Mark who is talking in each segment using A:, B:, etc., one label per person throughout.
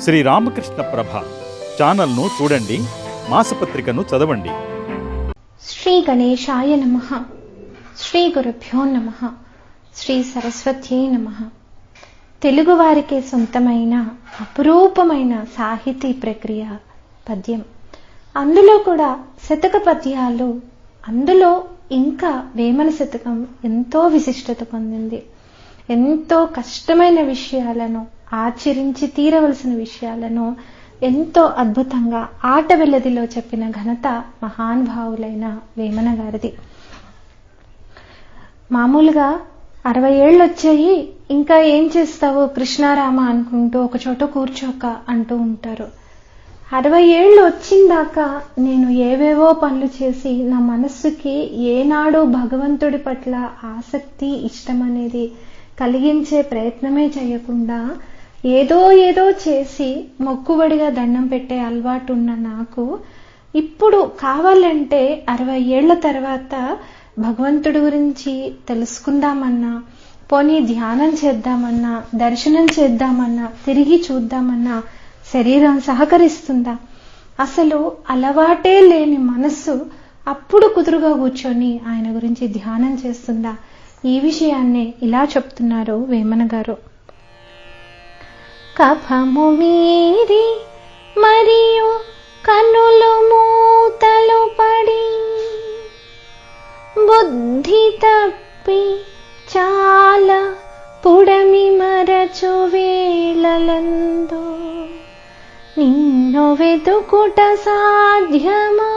A: శ్రీ రామకృష్ణ ప్రభ ఛానల్ను చూడండి మాసపత్రికను చదవండి.
B: శ్రీ గణేశాయ నమ. శ్రీ గురుభ్యో నమ. శ్రీ సరస్వత్యై నమ. తెలుగువారికి సొంతమైన అపురూపమైన సాహితీ ప్రక్రియ పద్యం. అందులో కూడా శతక పద్యాలు అందులో ఇంకా వేమన శతకం ఎంతో విశిష్టత పొందింది. ఎంతో కష్టమైన విషయాలను ఆచరించి తీరవలసిన విషయాలను ఎంతో అద్భుతంగా ఆట వెల్లదిలో చెప్పిన ఘనత మహానుభావులైన వేమన గారిది. మామూలుగా అరవై ఏళ్ళు వచ్చాయి ఇంకా ఏం చేస్తావు కృష్ణారామ అనుకుంటూ ఒక చోట కూర్చోక అంటూ ఉంటారు. అరవై ఏళ్ళు వచ్చిందాకా నేను ఏవేవో పనులు చేసి నా మనస్సుకి ఏనాడు భగవంతుడి పట్ల ఆసక్తి ఇష్టం అనేది కలిగించే ప్రయత్నమే చేయకుండా ఏదో ఏదో చేసి మొక్కుబడిగా దండం పెట్టే అలవాటు ఉన్న నాకు ఇప్పుడు కావాలంటే అరవై ఏళ్ళ తర్వాత భగవంతుడి గురించి తెలుసుకుందామన్నా పోనీ ధ్యానం చేద్దామన్నా దర్శనం చేద్దామన్నా తిరిగి చూద్దామన్నా శరీరం సహకరిస్తుందా? అసలు అలవాటే లేని మనస్సు అప్పుడు కుదురుగా కూర్చొని ఆయన గురించి ధ్యానం చేస్తుందా? ఈ విషయాన్నే ఇలా చెప్తున్నారు వేమన గారు. కఫము మీరి మరియు కనులు మూతలు పడి బుద్ధి తప్పి చాలా పుడమి మరచు వేళలందు నిన్ను వెతుకుట సాధ్యమా?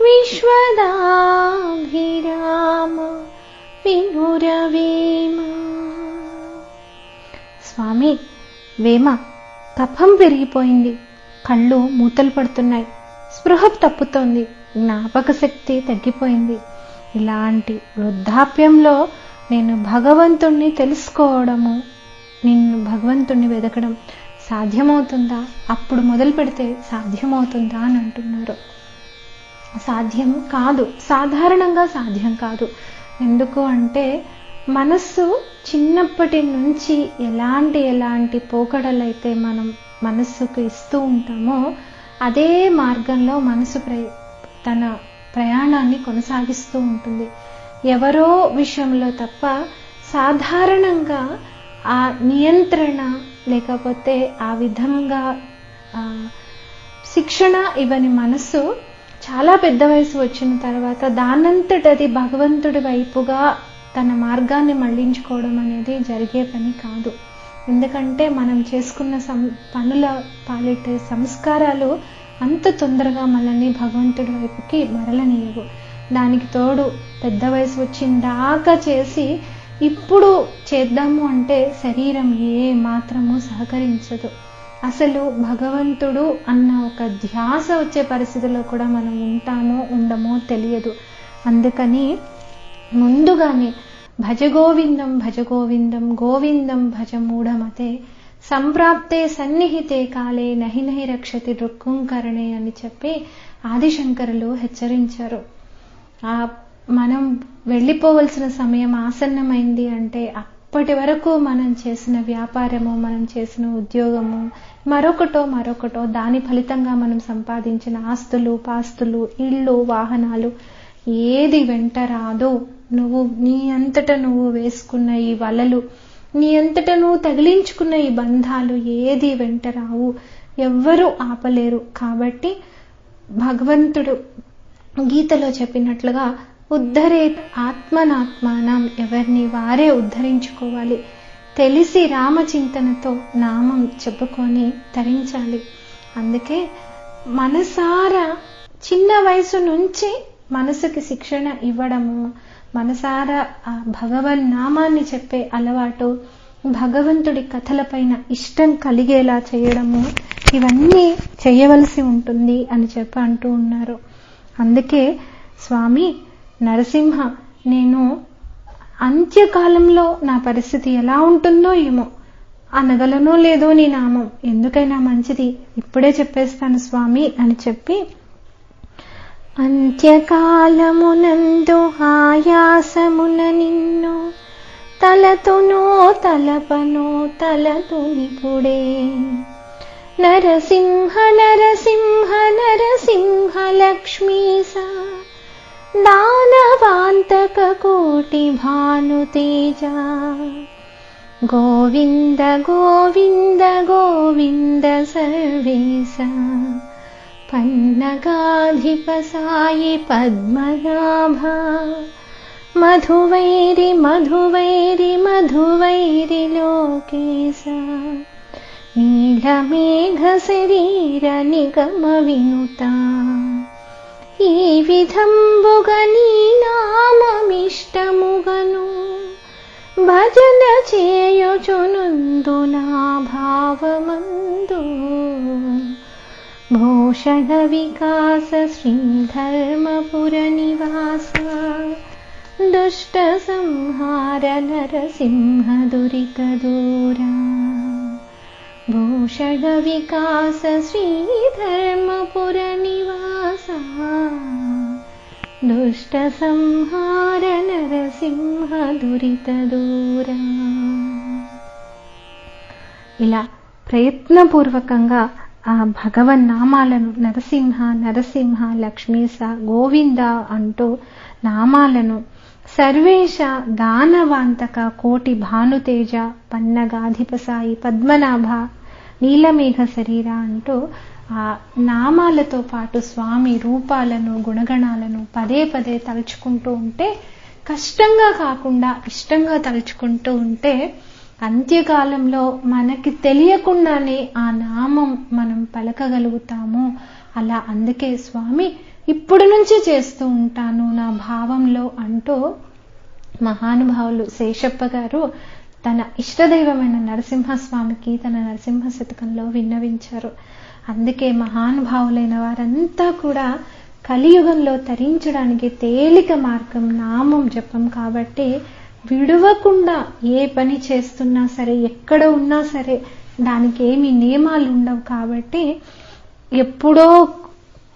B: విశ్వదాభిరామ వినురవే స్వామి వేమ కఫం పెరిగిపోయింది. కళ్ళు మూతలు పడుతున్నాయి. స్పృహ తప్పుతోంది. జ్ఞాపక శక్తి తగ్గిపోయింది. ఇలాంటి వృద్ధాప్యంలో నేను భగవంతుణ్ణి తెలుసుకోవడము నిన్ను భగవంతుణ్ణి వెతకడం సాధ్యమవుతుందా? అప్పుడు మొదలు పెడితే సాధ్యమవుతుందా అని అంటున్నారు. సాధ్యం కాదు. సాధారణంగా సాధ్యం కాదు. ఎందుకు అంటే మనస్సు చిన్నప్పటి నుంచి ఎలాంటి ఎలాంటి పోకడలైతే మనం మనస్సుకు ఇస్తూ ఉంటామో అదే మార్గంలో మనసు ప్ర తన ప్రయాణాన్ని కొనసాగిస్తూ ఉంటుంది. ఎవరో విషయంలో తప్ప సాధారణంగా ఆ నియంత్రణ లేకపోతే ఆ విధంగా శిక్షణ ఇవ్వని మనస్సు చాలా పెద్ద వయసు వచ్చిన తర్వాత దానంతటది భగవంతుడి వైపుగా తన మార్గాన్ని మళ్ళించుకోవడం అనేది జరిగే పని కాదు. ఎందుకంటే మనం చేసుకున్న సం పనుల పాలిటే సంస్కారాలు అంత తొందరగా మనల్ని భగవంతుడి వైపుకి మరలనీయవు. దానికి తోడు పెద్ద వయసు వచ్చిన దాకా చేసి ఇప్పుడు చేద్దాము అంటే శరీరం ఏ మాత్రము సహకరించదు. అసలు భగవంతుడు అన్న ఒక ధ్యాస వచ్చే పరిస్థితిలో కూడా మనం ఉంటామో ఉండమో తెలియదు. అందుకని ముందుగానే భజ గోవిందం భజ గోవిందం గోవిందం భజ మూఢమతే సంప్రాప్తే సన్నిహితే కాలే నహి నహి రక్షతి రుక్కుంకరణే అని చెప్పి ఆదిశంకరులు హెచ్చరించారు. ఆ మనం వెళ్ళిపోవలసిన సమయం ఆసన్నమైంది అంటే అప్పటి వరకు మనం చేసిన వ్యాపారము మనం చేసిన ఉద్యోగము మరొకటో మరొకటో దాని ఫలితంగా మనం సంపాదించిన ఆస్తులు పాస్తులు ఇళ్ళు వాహనాలు ఏది వెంట రాదో నువ్వు నీ అంతట నువ్వు వేసుకున్న ఈ వలలు నీ అంతట నువ్వు తగిలించుకున్న ఈ బంధాలు ఏది వెంట రావు ఎవ్వరూ ఆపలేరు. కాబట్టి భగవంతుడు గీతలో చెప్పినట్లుగా ఉద్ధరే ఆత్మనాత్మానం ఎవరిని వారే ఉద్ధరించుకోవాలి. తెలిసి రామచింతనతో నామం చెప్పుకొని తరించాలి. అందుకే మనసారా చిన్న వయసు నుంచి మనసుకి శిక్షణ ఇవ్వడము మనసారా ఆ భగవన్ నామాన్ని చెప్పే అలవాటు భగవంతుడి కథలపైన ఇష్టం కలిగేలా చేయడము ఇవన్నీ చేయవలసి ఉంటుంది అని చెప్పి అంటూ ఉన్నారు. అందుకే స్వామి నరసింహ నేను అంత్యకాలంలో నా పరిస్థితి ఎలా ఉంటుందో ఏమో అనగలనో లేదో నీ నామం ఎందుకైనా మంచిది ఇప్పుడే చెప్పేస్తాను స్వామి అని చెప్పి అంత్యకాలమునందు ఆయాసమున నిన్ను తలతునో తలపనో తలతునిపుడే నరసింహ నరసింహ నరసింహ లక్ష్మీసా దానవాంతక కోటి భానుతేజ గోవింద గోవింద గోవింద సర్వేశ పన్నగాధిప సాయి పద్మనాభ. మధువైరి మధువైరి మధువైరి లోకేశ. నీలమేఘ శరీర నిగమ వినుత. ఈ విధంబుగ నీ నామమిష్టముగను. భజన చేయుచునుందు నా భావమందు. వికాస శ్రీధర్మపుర నివాస దుష్ట సంహార నరసింహ దురిత దూరా ఇలా ప్రయత్నపూర్వకంగా ఆ భగవన్నామాలను నరసింహ నరసింహ లక్ష్మీస గోవింద అంటూ నామాలను సర్వేశ దానవాంతక కోటి భానుతేజ పన్నగాధిపసాయి పద్మనాభ నీలమేఘ శరీర అంటూ ఆ నామాలతో పాటు స్వామి రూపాలను గుణగణాలను పదే పదే తలుచుకుంటూ ఉంటే కష్టంగా కాకుండా ఇష్టంగా తలుచుకుంటూ ఉంటే అంత్యకాలంలో మనకి తెలియకుండానే ఆ నామం మనం పలకగలుగుతాము. అలా అందుకే స్వామి ఇప్పుడు నుంచి చేస్తూ ఉంటాను నా భావంలో అంటూ మహానుభావులు శేషప్ప గారు తన ఇష్టదైవమైన నరసింహస్వామికి తన నరసింహ శతకంలో విన్నవించారు. అందుకే మహానుభావులైన వారంతా కూడా కలియుగంలో తరించడానికి తేలిక మార్గం నామం జపం కాబట్టి విడవకుండా ఏ పని చేస్తున్నా సరే ఎక్కడ ఉన్నా సరే దానికి ఏమి నియమాలు ఉండవు కాబట్టి ఎప్పుడో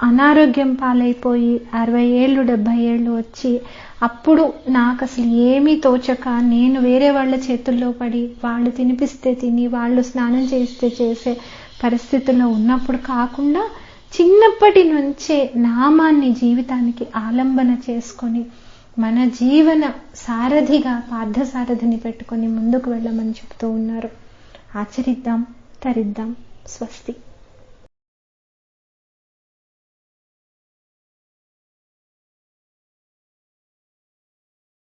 B: అనారోగ్యం పాలైపోయి అరవై ఏళ్ళు డెబ్బై ఏళ్ళు వచ్చి అప్పుడు నాకు అసలు ఏమీ తోచక నేను వేరే వాళ్ళ చేతుల్లో పడి వాళ్ళు తినిపిస్తే తిని వాళ్ళు స్నానం చేస్తే చేసే పరిస్థితుల్లో ఉన్నప్పుడు కాకుండా చిన్నప్పటి నుంచే నామాన్ని జీవితానికి ఆలంబన చేసుకొని మన జీవన సారథిగా పార్థసారథిని పెట్టుకొని ముందుకు వెళ్ళమని చెప్తూ ఉన్నారు. ఆచరిద్దాం తరిద్దాం స్వస్తి.